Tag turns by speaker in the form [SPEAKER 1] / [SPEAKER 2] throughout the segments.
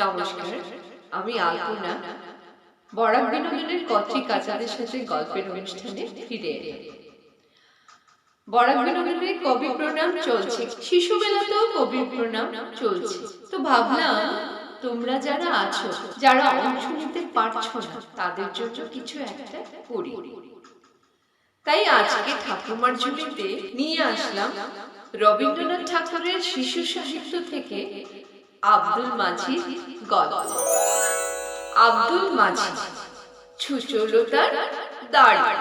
[SPEAKER 1] নমস্কার আমি আলপনা। বরাক বিনোদনের কত্রী কাচাদের সাথে গল্পের অনুষ্ঠানে ফিরে এলাম। বরাক বিনোদনের কবি প্রণাম চলছে। শিশু বেলাতেও কবি প্রণাম চলছে। তো ভাবলাম তোমরা যারা আছো যারা অংশ নিতে পারছ না তাদের জন্য কিছু একটা করি। তাই আজকে ঠাকুমার ঝুলিতে নিয়ে আসলাম রবীন্দ্রনাথ ঠাকুরের শিশু সাহিত্য থেকে আব্দুল মাঝির গল্প। আব্দুল মাঝি ছুচলতার দাড়ি।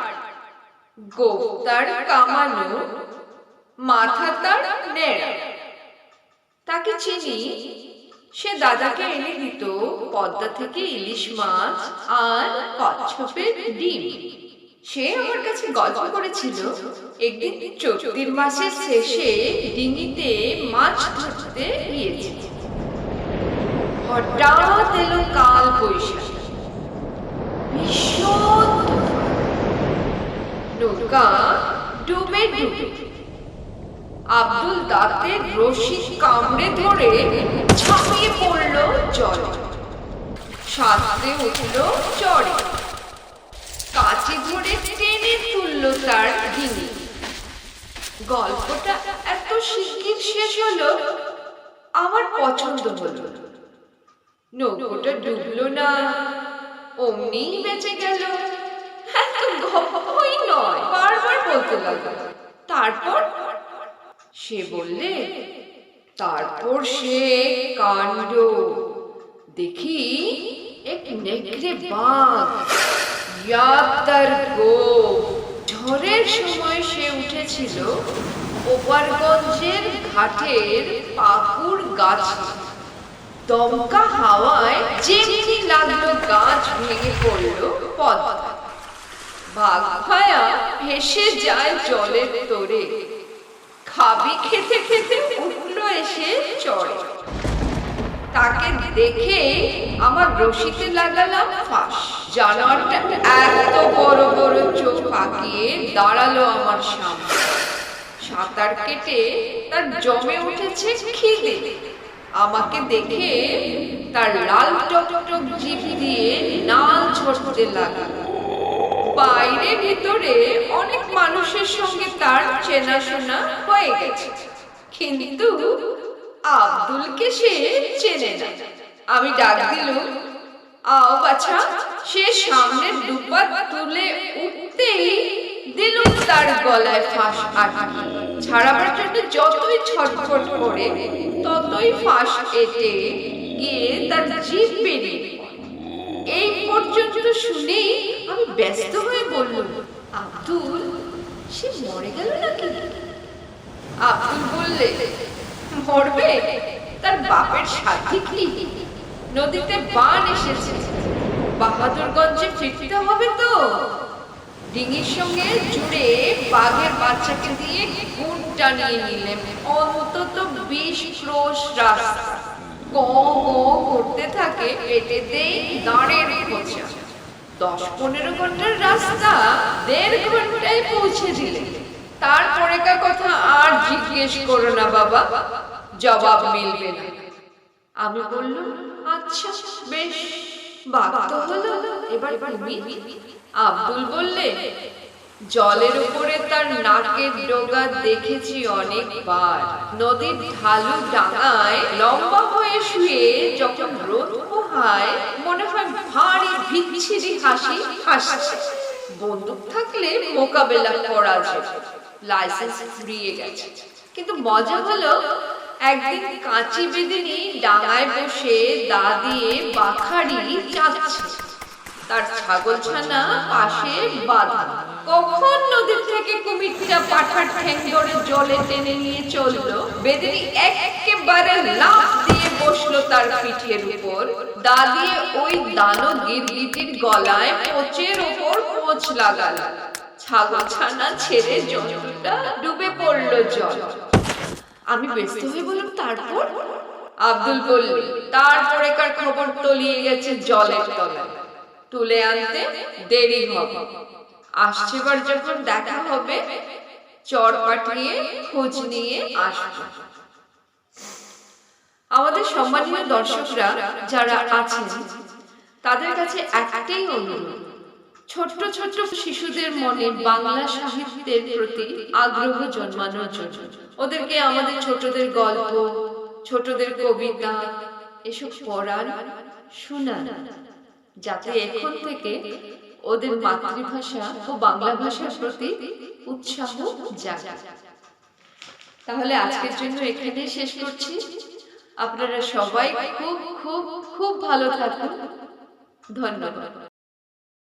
[SPEAKER 1] গোপ তার কামানো মাথা তার নেড়া। তাকে চিনি, সে দাদাকে এনে দিত পদ্মা থেকে ইলিশ মাছ আর কচ্ছপের ডিম। সে আমার কাছে গল্প করেছিল, একদিন চৈত্রের মাসের শেষে ডিঙিতে মাছ ধরতে গিয়েছিল। হঠাৎ এলো কাল আব্দুল দাঁতের রশি কামড়ে ধরে ঝাঁপিয়ে পড়ল উঠল চড়ে কাছে ধরে টেনে তুলল তার ডিঙি গল্পটা এত শিগগির শেষ হলো, আমার পছন্দ হলো। নৌকোটা ডুবলো না। অমনি বেঁচে গেল। এত নয় বারবার বলতে লাগল। তারপর? সে বললে তারপর সে কাণ্ড। দেখি এক নেকড়ে বাঘ ইয়াত্তার গো। ঝড়ের সময় সে উঠেছিল ওপারগঞ্জের ঘাটের পাকুর গাছ। দমকা হাওয়ায় যেমনি লাগল গাছ ভেঙে পড়ল পদ্মা। বাঘ ভায়া ভেসে যায় জলের তোরে। খাবি খেতে খেতে উঠল এসে চড়ে তাকে দেখে আমার রশিতে লাগালাম ফাঁস। জানোয়ারটা এত বড় বড় চোখ পাকিয়ে দাঁড়াল আমার সামনে। সাঁতার কেটে তার জমে উঠেছে খিদে। আমাকে দেখে তার লাল টকটক জিভ দিয়ে নাল ঝরতে লাগল। বাইরে ভিতরে অনেক মানুষের সঙ্গে তার চেনাশোনা হয়ে গেছে। কিন্তু আব্দুলকে সে চেনে না। আমি ডাক দিলুম, আও বাছা, সে সামনের দুপা তুলে উঠতেই দিলুম তার গলায় ফাঁস আটকে ছাড়াবার জন্য যতই ছটফট করে, ততই ফাঁস এটে গিয়ে তার জিভ বেরিয়ে এই পর্যন্ত শুনেই আমি ব্যস্ত হয়ে বললাম, আব্দুল, সে মরে গেল নাকি? আব্দুল বললে, মরবে, তার বাপের সাথে কি? নদীতে বান এসেছে। বাহাদুরগঞ্জে ফিরতে হবে তো? ডিঙির সঙ্গে জুড়ে বাঘের বাচ্চাকে দিয়ে গুণ টানিয়ে নিলেন। অন্তত বিশ ক্রোশ রাস্তা। গো করতে থাকে পেটেতেই দাঁড়ের খোঁচা। দশ পনেরো ঘণ্টার রাস্তা দেড় ঘন্টায় পৌঁছে দিলে তারপরে কার কথা আর জিজ্ঞেস করো না বাবা, জবাব মিলবে না। আমি বললাম আচ্ছা বেশ, বাঘ তো হলো, এবার তুমি আব্দুল বললে, জলের উপরে তার নাকের ডোগা দেখেছি অনেকবার। নদীর ঢালু ডাঙায় লম্বা হয়ে শুয়ে যখন রোদ পোহায়, মনে হয় ভারী বিচ্ছিরি হাসি হাসছে। বন্দুক থাকলে মোকাবেলা করা যায়। লাইসেন্স ফুরিয়ে গেছে। কিন্তু মজা হলো, একদিন কাঁচি বেদিনী ডাঙায় বসে দা দিয়ে বাখারি চাচ্ছে তার ছাগল ছানা পাশে বাঁধা। কখন নদীর থেকে কুমিরটা পাঠার ঠ্যাং ধরে জলে টেনে নিয়ে চলল? বেদিনী একেবারে লাফ দিয়ে বসল তার পিঠের উপর। দা দিয়ে ওই দানো গিরগিটির গলায় পোচের উপর পোচ লাগালো। ছাগল ছানা ছেড়ে জন্তুটা ডুবে পড়ল জল। আমি ব্যস্ত হয়ে বললাম, তারপর? আব্দুল বলল তারপরে কার খবর তলিয়ে গেছে জলের তলায়। তুলে আনতে দেরি হবে। আসছেবার যখন দেখা হবে, চর পাঠিয়ে খোঁজ নিয়ে আসব। আমাদের সম্মানীয় দর্শকরা যারা আছেন, তাদের কাছে একটাই অনুরোধ, ছোট্ট ছোট্ট শিশুদের মনে বাংলা সাহিত্যের প্রতি আগ্রহ জন্মানোর জন্য। ওদেরকে আমাদের ছোটদের গল্প, ছোটদের কবিতা, এসব পড়ান, শোনান। যাতে এখন থেকে ওদের মাতৃভাষা ও বাংলা ভাষার প্রতি উৎসাহ জাগে। তাহলে আজকের জন্য এখানেই শেষ করছি। আপনারা সবাই খুব খুব খুব ভালো থাকুন। ধন্যবাদ।